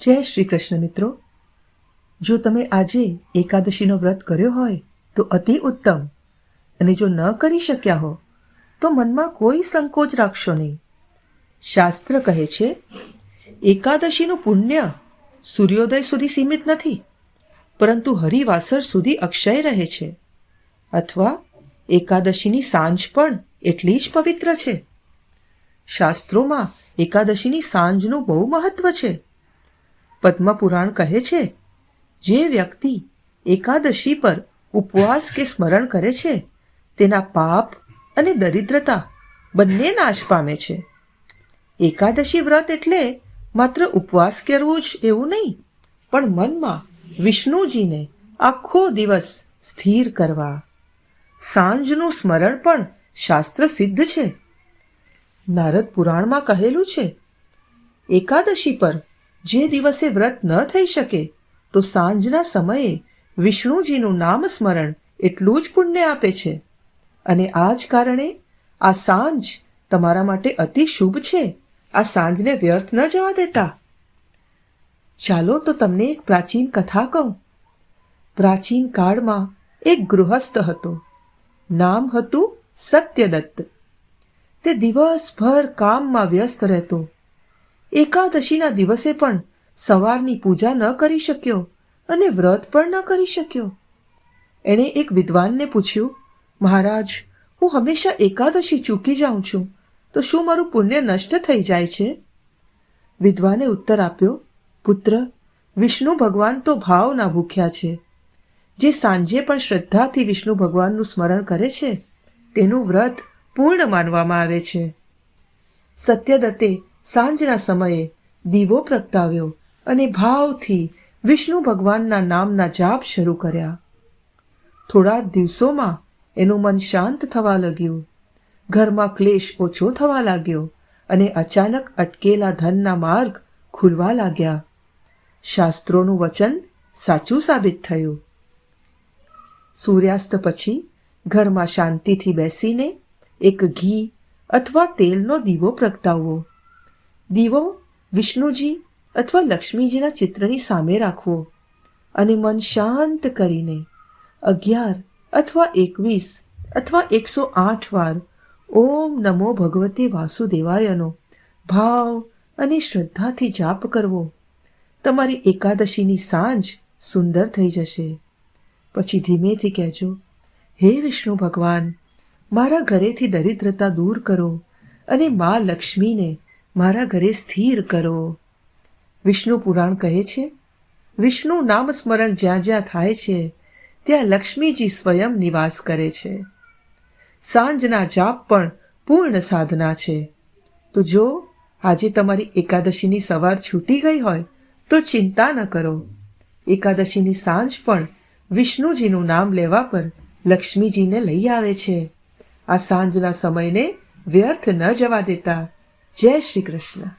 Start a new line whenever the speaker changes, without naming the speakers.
જય શ્રી કૃષ્ણ મિત્રો. જો તમે આજે એકાદશીનો વ્રત કર્યો હોય, તો અતિ ઉત્તમ. અને જો ન કરી શક્યા હો, તો મનમાં કોઈ સંકોચ રાખશો નહીં. શાસ્ત્ર કહે છે, એકાદશીનું પુણ્ય સૂર્યોદય સુધી સીમિત નથી, પરંતુ હરિવાસર સુધી અક્ષય રહે છે. અથવા એકાદશીની સાંજ પણ એટલી જ પવિત્ર છે. શાસ્ત્રોમાં એકાદશીની સાંજનું બહુ મહત્વ છે. પદ્મપુરાણ કહે છે, જે વ્યક્તિ એકાદશી પર ઉપવાસ કે સ્મરણ કરે છે, તેના પાપ અને દરિદ્રતા બંને નાશ પામે છે. એકાદશી વ્રત એટલે માત્ર ઉપવાસ કરવું જ એવું નહીં, પણ મનમાં વિષ્ણુજીને આખો દિવસ સ્થિર કરવા. સાંજનું સ્મરણ પણ શાસ્ત્ર સિદ્ધ છે. નારદ પુરાણમાં કહેલું છે, એકાદશી પર જે દિવસે વ્રત ન થઈ શકે, તો સાંજના સમયે વિષ્ણુજીનું નામ સ્મરણ એટલું જ પુણ્ય આપે છે. અને આ જ કારણે આ સાંજ તમારા માટે અતિ શુભ છે. આ સાંજને વ્યર્થ ન જવા દેતા. ચાલો તો તમને એક પ્રાચીન કથા કહું. પ્રાચીન કાળમાં એક ગૃહસ્થ હતો. નામ હતું સત્યદત્ત. તે દિવસભર કામમાં વ્યસ્ત રહેતો. એકાદશીના દિવસે પણ સવારની પૂજા ન કરી શક્યો અને વ્રત પણ ન કરી શક્યો. એણે એક વિદ્વાનને પૂછ્યું, મહારાજ, હું હંમેશા એકાદશી ચૂકી જાઉં છું, તો શું મારું પુણ્ય નષ્ટ થઈ જાય છે? વિદ્વાને ઉત્તર આપ્યો, પુત્ર, વિષ્ણુ ભગવાન તો ભાવના ભૂખ્યા છે. જે સાંજે પણ શ્રદ્ધાથી વિષ્ણુ ભગવાનનું સ્મરણ કરે છે, તેનું વ્રત પૂર્ણ માનવામાં આવે છે. સત્યદત્તે સાંજના સમયે દીવો પ્રગટાવ્યો અને ભાવથી વિષ્ણુ ભગવાનના નામના જાપ શરૂ કર્યા. થોડા દિવસોમાં એનું મન શાંત થવા લાગ્યું. ઘરમાં ક્લેશ ઓછો થવા લાગ્યો અને અચાનક અટકેલા ધનના માર્ગ ખુલવા લાગ્યા. શાસ્ત્રોનું વચન સાચું સાબિત થયું. સૂર્યાસ્ત પછી ઘરમાં શાંતિથી બેસીને એક ઘી અથવા તેલનો દીવો પ્રગટાવવો. દીવો વિષ્ણુજી અથવા લક્ષ્મીજીના ચિત્રની સામે રાખવો અને મન શાંત કરીને અગિયાર અથવા એકવીસ અથવા એકસો આઠ વાર ઓમ નમો ભગવતે વાસુદેવાયનો ભાવ અને શ્રદ્ધાથી જાપ કરવો. તમારી એકાદશીની સાંજ સુંદર થઈ જશે. પછી ધીમેથી કહેજો, હે વિષ્ણુ ભગવાન, મારા ઘરેથી દરિદ્રતા દૂર કરો અને મા લક્ષ્મીને મારા ઘરે સ્થિર કરો. વિષ્ણુ પુરાણ કહે છે, વિષ્ણુ નામ સ્મરણ જ્યાં જ્યાં થાય છે, ત્યાં લક્ષ્મીજી સ્વયં નિવાસ કરે છે. સાંજના જાપ પણ પૂર્ણ સાધના છે. તો જો આજે તમારી એકાદશીની સવાર છૂટી ગઈ હોય, તો ચિંતા ન કરો. એકાદશીની સાંજ પણ વિષ્ણુજીનું નામ લેવા પર લક્ષ્મીજીને લઈ આવે છે. આ સાંજના સમયને વ્યર્થ ન જવા દેતા. જય શ્રી કૃષ્ણ.